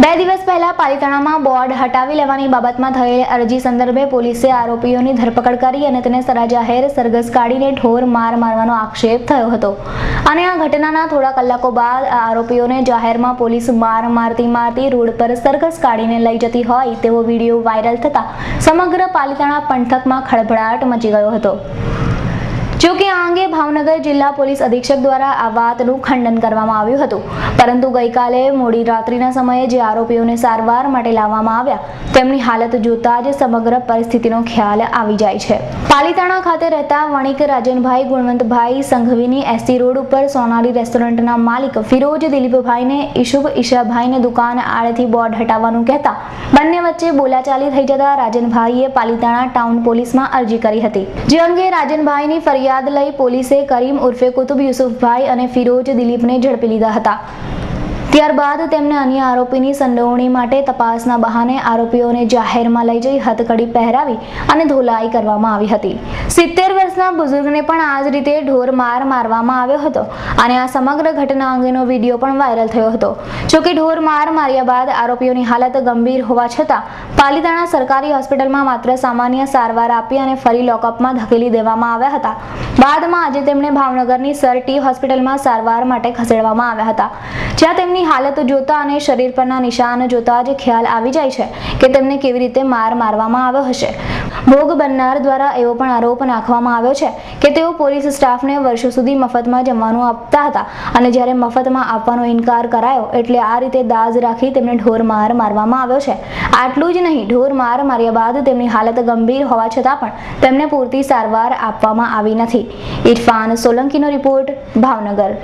બે દિવસ પહેલા પાલિતાણામાં બોર્ડ હટાવી લેવાની બાબતમાં થયેલ અરજી સંદર્ભે પોલીસે આરોપીઓની ધરપકડ કરી અને તેને સરા જાહેર સરઘસ કાઢીને ઠોર માર મારવાનો આક્ષેપ થયો હતો. અને આ ઘટનાના થોડા કલાકો બાદ આરોપીઓને જાહેરમાં પોલીસ માર મારતી મારતી રોડ પર સરઘસ કાઢીને લઈ જતી હોય તેવો વીડિયો વાયરલ થતા સમગ્ર પાલિતાણા પંથકમાં ખળભળાટ મચી ગયો હતો. જો કે આ અંગે ભાવનગર જિલ્લા પોલીસ અધિક્ષક દ્વારા આ વાતનું ખંડન કરવામાં આવ્યું હતું. પરંતુ ગઈકાલે મોડી રાત્રિના સમયે જે આરોપીઓને સારવાર માટે લાવવામાં આવ્યા, તેમની હાલત જોતા જ સમગ્ર પરિસ્થિતિનો ખ્યાલ આવી જાય છે. પાલિતાણા ખાતે રહેતા વણિક રાજનભાઈ ગુણવંતભાઈ સંઘવીની એસટી રોડ ઉપર સોનારી રેસ્ટોરન્ટના માલિક ફિરોજ દિલીપભાઈને, ઈશુભ ઈશાભાઈને દુકાન આડેથી બોર્ડ હટાવવાનું કહેતા બંને વચ્ચે બોલાચાલી થઈ જતા રાજનભાઈએ પાલિતાણા ટાઉન પોલીસમાં અરજી કરી હતી. જે અંગે રાજનભાઈની ફરિયાદ લઈ પોલીસે કરીમ ઉર્ફે કુતુબ યુસુફભાઈ અને ફિરોજ દિલીપને ઝડપી લીધા હતા. ત્યારબાદ તેમને અન્ય આરોપીની સંડોવણી માટે તપાસના બહાને આરોપીઓને જાહેરમાં લઈ જઈ હથકડી પહેરાવી અને ધોલાઈ કરવામાં આવી હતી. સિત્તેર વર્ષના બુઝુર્ગને પણ આ જ રીતે ઢોર માર મારવામાં આવ્યો હતો અને આ સમગ્ર ઘટના અંગેનો વીડિયો પણ વાયરલ થયો હતો. જોકે ઢોર માર માર્યા બાદ આરોપીઓની હાલત ગંભીર હોવા છતાં પાલિતાણા સરકારી હોસ્પિટલમાં માત્ર સામાન્ય સારવાર આપી અને ફરી લોકઅપમાં ધકેલી દેવામાં આવ્યા હતા. બાદમાં આજે તેમણે ભાવનગરની સર ટી હોસ્પિટલમાં સારવાર માટે ખસેડવામાં આવ્યા હતા. જ્યાં તેમની હાલત જોતા અને શરીર પરના નિશાન જોતા જ ખ્યાલ આવી જાય છે કે તેમને કેવી રીતે માર મારવામાં આવ્યો હશે. ભોગ બનનાર દ્વારા એવો પણ આરોપ નાખવામાં આવ્યો છે કે તેઓ પોલીસ સ્ટાફને વર્ષો સુધી મફતમાં જમવાનું આપતા હતા અને જ્યારે મફતમાં આપવાનો ઇનકાર કરાયો એટલે આ રીતે દાઝ રાખી તેમને ઢોર માર મારવામાં આવ્યો છે. આટલું જ નહીં, ઢોર માર માર્યા બાદ તેમની હાલત ગંભીર હોવા છતાં પણ તેમને પૂરતી સારવાર આપવામાં આવી નથી. ઇરફાન સોલંકીનો રિપોર્ટ ભાવનગર.